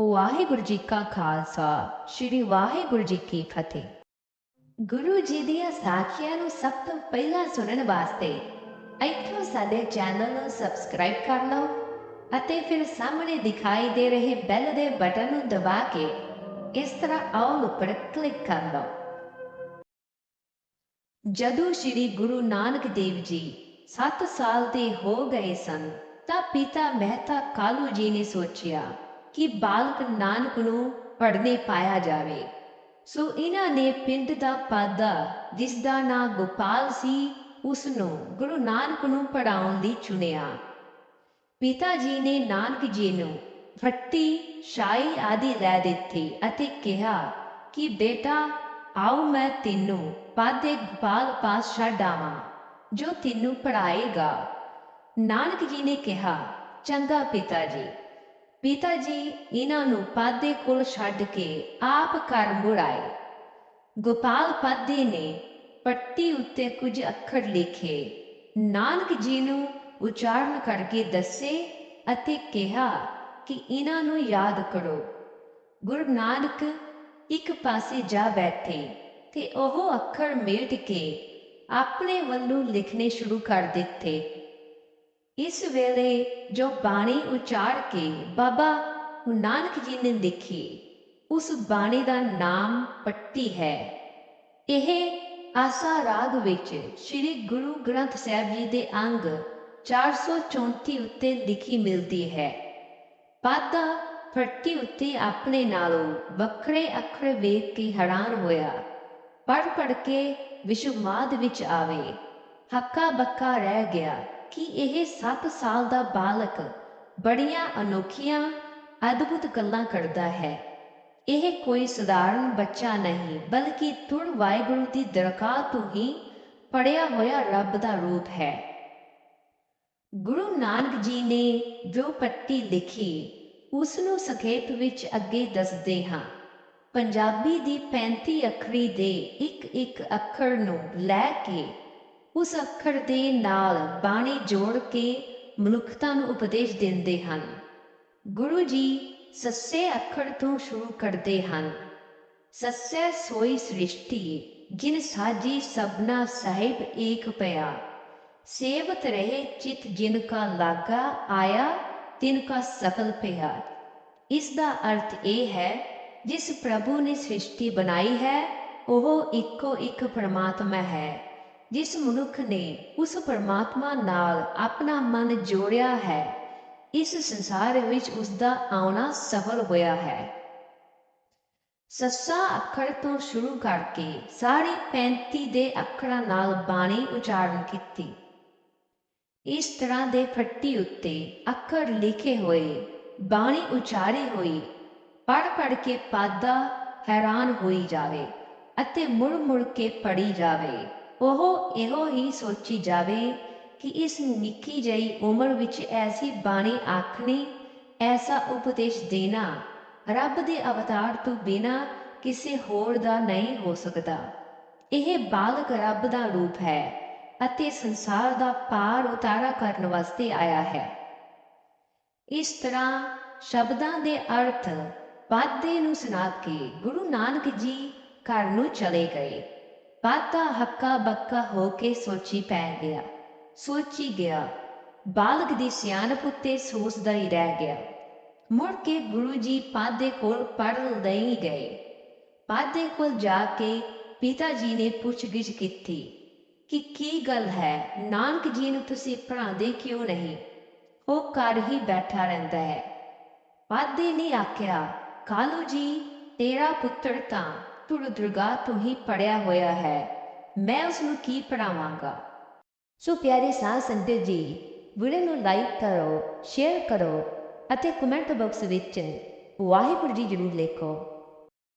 ਵਾਹਿਗੁਰੂ ਜੀ ਕਾ ਖਾਲਸਾ, ਸ੍ਰੀ ਵਾਹਿਗੁਰੂ ਜੀ ਕੀ ਫਤਿਹ। ਗੁਰੂ ਜੀ ਦੀਆਂ ਸਾਖੀਆਂ ਨੂੰ ਸਭ ਤੋਂ ਪਹਿਲਾਂ ਸੁਣਨ ਵਾਸਤੇ ਇੱਥੋਂ ਸਾਡੇ ਚੈਨਲ ਨੂੰ ਸਬਸਕ੍ਰਾਈਬ ਕਰ ਲਓ ਅਤੇ ਫਿਰ ਸਾਹਮਣੇ ਦਿਖਾਈ ਦੇ ਰਹੇ ਬੈਲ ਦੇ ਬਟਨ ਨੂੰ ਦਬਾ ਕੇ ਇਸ ਤਰ੍ਹਾਂ ਆਲ ਉੱਪਰ ਕਲਿੱਕ ਕਰ ਲਓ। ਜਦੋਂ ਸ੍ਰੀ ਗੁਰੂ ਨਾਨਕ ਦੇਵ ਜੀ 7 ਸਾਲ ਦੇ ਹੋ ਗਏ ਸਨ, ਤਾਂ ਪਿਤਾ ਮਹਿਤਾ ਕਾਲੂ ਜੀ ਨੇ ਸੋਚਿਆ ਕਿ ਬਾਲਕ ਨਾਨਕ ਨੂੰ ਪੜ੍ਹਨੇ ਪਾਇਆ ਜਾਵੇ। ਸੋ ਇਹਨਾਂ ਨੇ ਪਿੰਡ ਦਾ ਪਾਦਾ, ਜਿਸ ਦਾ ਨਾਂ ਗੋਪਾਲ ਸੀ, ਉਸ ਨੂੰ ਗੁਰੂ ਨਾਨਕ ਨੂੰ ਪੜਾਉਣ ਲਈ ਚੁਣਿਆ। ਪਿਤਾ ਜੀ ਨੇ ਨਾਨਕ ਜੀ ਨੂੰ ਫੱਟੀ ਸ਼ਾਈ ਆਦਿ ਲੈ ਦਿੱਤੀ ਅਤੇ ਕਿਹਾ ਕਿ, ਬੇਟਾ, ਆਓ ਮੈਂ ਤੈਨੂੰ ਪਾਦੇ ਗੋਪਾਲ ਪਾਸ ਛੱਡ ਆਵਾਂ ਜੋ ਤੈਨੂੰ ਪੜਾਏਗਾ ਨਾਨਕ ਜੀ ਨੇ ਕਿਹਾ, ਚੰਗਾ ਪਿਤਾ ਜੀ ਪਿਤਾ ਜੀ, ਇਹਨਾਂ ਨੂੰ ਪਾਦੇ ਕੋਲ ਛੱਡ ਕੇ ਆਪ ਘਰ ਮੁੜ ਆਏ। ਗੋਪਾਲ ਪਾਦੇ ਨੇ ਪੱਟੀ ਉੱਤੇ ਕੁਝ ਅੱਖਰ ਲਿਖੇ। ਨਾਨਕ ਜੀ ਨੂੰ ਉਚਾਰਨ ਕਰਕੇ ਦੱਸੇ ਅਤੇ ਕਿਹਾ ਕਿ ਇਹਨਾਂ ਨੂੰ ਯਾਦ ਕਰੋ। ਗੁਰੂ ਨਾਨਕ ਇੱਕ ਪਾਸੇ ਜਾ ਬੈਠੇ ਤੇ ਉਹ ਅੱਖਰ ਮੇਟ ਕੇ ਆਪਣੇ ਵੱਲੋਂ ਲਿਖਣੇ ਸ਼ੁਰੂ ਕਰ ਦਿੱਤੇ। ਇਸ ਵੇਲੇ ਜੋ ਬਾਣੀ ਉਚਾਰ ਕੇ ਬਾਬਾ ਨਾਨਕ ਜੀ ਨੇ ਦੇਖੀ ਉਸ ਬਾਣੀ ਦਾ ਨਾਮ ਪੱਟੀ ਹੈ। ਇਹ ਆਸਾ ਰਾਗ ਵਿੱਚ ਸ੍ਰੀ ਗੁਰੂ ਗ੍ਰੰਥ ਸਾਹਿਬ ਜੀ ਦੇ ਅੰਗ 434 ਉੱਤੇ ਲਿਖੀ ਮਿਲਦੀ ਹੈ। ਪਾਦਾ ਫੱਟੀ ਉੱਤੇ ਆਪਣੇ ਨਾਲੋਂ ਵੱਖਰੇ ਅੱਖਰ ਵੇਖ ਕੇ ਹੈਰਾਨ ਹੋਇਆ। ਪੜ ਪੜ ਕੇ ਵਿਸ਼ਵਮਾਦ ਵਿੱਚ ਆਵੇ ਹੱਕਾ ਬੱਕਾ ਰਹਿ ਗਿਆ। ਕਿ ਇਹ 7 ਸਾਲ ਦਾ ਬਾਲਕ ਬੜੀਆਂ ਅਨੋਖੀਆਂ, ਅਦਭੁਤ ਗੱਲਾਂ ਕਰਦਾ ਹੈ। ਇਹ ਕੋਈ ਸਧਾਰਨ ਬੱਚਾ ਨਹੀਂ, ਬਲਕਿ ਤੁਰ ਵਾਹਿਗੁਰੂ ਦੀ ਦਰਗਾਹ ਤੋਂ ਹੀ ਪੜਿਆ ਹੋਇਆ ਰੱਬ ਦਾ ਰੂਪ ਹੈ। ਗੁਰੂ ਨਾਨਕ ਜੀ ਨੇ ਜੋ ਪੱਟੀ ਲਿਖੀ ਉਸ ਨੂੰ ਸੰਖੇਪ ਵਿੱਚ ਅੱਗੇ ਦੱਸਦੇ ਹਾਂ। ਪੰਜਾਬੀ ਦੀ 35 ਅੱਖਰੀ ਦੇ ਇੱਕ ਇੱਕ ਅੱਖਰ ਨੂੰ ਲੈ ਕੇ ਉਸ ਅੱਖਰ ਦੇ ਨਾਲ ਬਾਣੀ ਜੋੜ ਕੇ ਮਨੁੱਖਤਾ ਨੂੰ ਉਪਦੇਸ਼ ਦਿੰਦੇ ਹਨ। ਗੁਰੂ ਜੀ ਸੱਸੇ ਅੱਖਰ ਤੋਂ ਸ਼ੁਰੂ ਕਰਦੇ ਹਨ। ਸੱਸੇ ਸੋਈ ਸ੍ਰਿਸ਼ਟੀ, ਜਿਨ ਸਾਜੀ ਸਭਨਾ ਸਾਹਿਬ ਏਕ ਪਿਆ। ਸੇਵਤ ਰਹੇ ਚਿਤ ਜਿਨ ਕਾ ਲਾਗਾ ਆਇਆ, ਤਿਨ ਕਾ ਸਫਲ ਪਿਆ। ਇਸ ਦਾ ਅਰਥ ਇਹ ਹੈ, ਜਿਸ ਪ੍ਰਭੂ ਨੇ ਸ੍ਰਿਸ਼ਟੀ ਬਣਾਈ ਹੈ, ਉਹ ਇੱਕੋ ਇੱਕ ਪਰਮਾਤਮਾ ਹੈ। ਜਿਸ ਮਨੁੱਖ ਨੇ ਉਸ ਪਰਮਾਤਮਾ ਨਾਲ ਆਪਣਾ ਮਨ ਜੋੜਿਆ ਹੈ, ਇਸ ਸੰਸਾਰ ਵਿੱਚ ਉਸ ਦਾ ਆਉਣਾ ਸਫਲ ਹੋਇਆ ਹੈ। ਸੱਸਾ ਅੱਖਰ ਤੋਂ ਸ਼ੁਰੂ ਕਰਕੇ ਸਾਰੇ 35 ਦੇ ਅੱਖਰਾਂ ਨਾਲ ਬਾਣੀ ਉਚਾਰਨ ਕੀਤੀ। ਇਸ ਤਰ੍ਹਾਂ ਦੇ ਫੱਟੀ ਉੱਤੇ ਅੱਖਰ ਲਿਖੇ ਹੋਏ, ਬਾਣੀ ਉਚਾਰੀ ਹੋਈ ਪੜ ਪੜ ਕੇ ਪਾਦਾ ਹੈਰਾਨ ਹੋਈ ਜਾਵੇ ਅਤੇ ਮੁੜ ਮੁੜ ਕੇ ਪੜੀ ਜਾਵੇ। ਉਹ ਇਹੋ ਹੀ ਸੋਚੀ ਜਾਵੇ ਕਿ ਇਸ ਨਿੱਕੀ ਜਿਹੀ ਉਮਰ ਵਿੱਚ ਐਸੀ ਬਾਣੀ ਆਖਣੀ, ਐਸਾ ਉਪਦੇਸ਼ ਦੇਣਾ ਰੱਬ ਦੇ ਅਵਤਾਰ ਤੋਂ ਬਿਨਾ ਕਿਸੇ ਹੋਰ ਦਾ ਨਹੀਂ ਹੋ ਸਕਦਾ। ਇਹ ਬਾਲਕ ਰੱਬ ਦਾ ਰੂਪ ਹੈ ਅਤੇ ਸੰਸਾਰ ਦਾ ਪਾਰ ਉਤਾਰਾ ਕਰਨ ਵਾਸਤੇ ਆਇਆ ਹੈ। ਇਸ ਤਰ੍ਹਾਂ ਸ਼ਬਦਾਂ ਦੇ ਅਰਥ ਵਾਧੇ ਨੂੰ ਸੁਣਾ ਕੇ ਗੁਰੂ ਨਾਨਕ ਜੀ ਘਰ ਨੂੰ ਚਲੇ ਗਏ। ਪਾਦਾ ਹੱਕਾ ਬੱਕਾ ਹੋ ਕੇ ਸੋਚੀ ਪੈ ਗਿਆ। ਸੋਚੀ ਗਿਆ ਬਾਲਕ ਦੀ ਸਿਆਣਪ ਉੱਤੇ ਸੋਚਦਾ ਹੀ ਰਹਿ ਗਿਆ। ਮੁੜ ਕੇ ਗੁਰੂ ਜੀ ਪਾਦੇ ਕੋਲ ਪੜ੍ਹਨ ਨਹੀਂ ਗਏ। ਪਾਦੇ ਕੋਲ ਜਾ ਕੇ ਪਿਤਾ ਜੀ ਨੇ ਪੁੱਛਗਿੱਛ ਕੀਤੀ ਕਿ ਕੀ ਗੱਲ ਹੈ? ਨਾਨਕ ਜੀ ਨੂੰ ਤੁਸੀਂ ਪੜ੍ਹਾਉਂਦੇ ਕਿਉਂ ਨਹੀਂ? ਉਹ ਘਰ ਹੀ ਬੈਠਾ ਰਹਿੰਦਾ ਹੈ। ਪਾਦੇ ਨੇ ਆਖਿਆ, ਕਾਲੂ ਜੀ, ਤੇਰਾ ਪੁੱਤਰ ਤਾਂ ਤੁਰ ਦੁਰਗਾ ਤੋਂ ਹੀ ਪੜਿਆ ਹੋਇਆ ਹੈ। ਮੈਂ ਉਸ ਨੂੰ ਕੀ ਪੜਾਵਾਂਗਾ ਸੋ ਪਿਆਰੇ ਸਾਧ ਸੰਗਤ ਜੀ, ਵੀਡੀਓ ਨੂੰ ਲਾਈਕ ਕਰੋ, ਸ਼ੇਅਰ ਕਰੋ ਅਤੇ ਕਮੈਂਟ ਬਾਕਸ ਵਿੱਚ ਵਾਹਿਗੁਰੂ ਜੀ ਜ਼ਰੂਰ ਲਿਖੋ।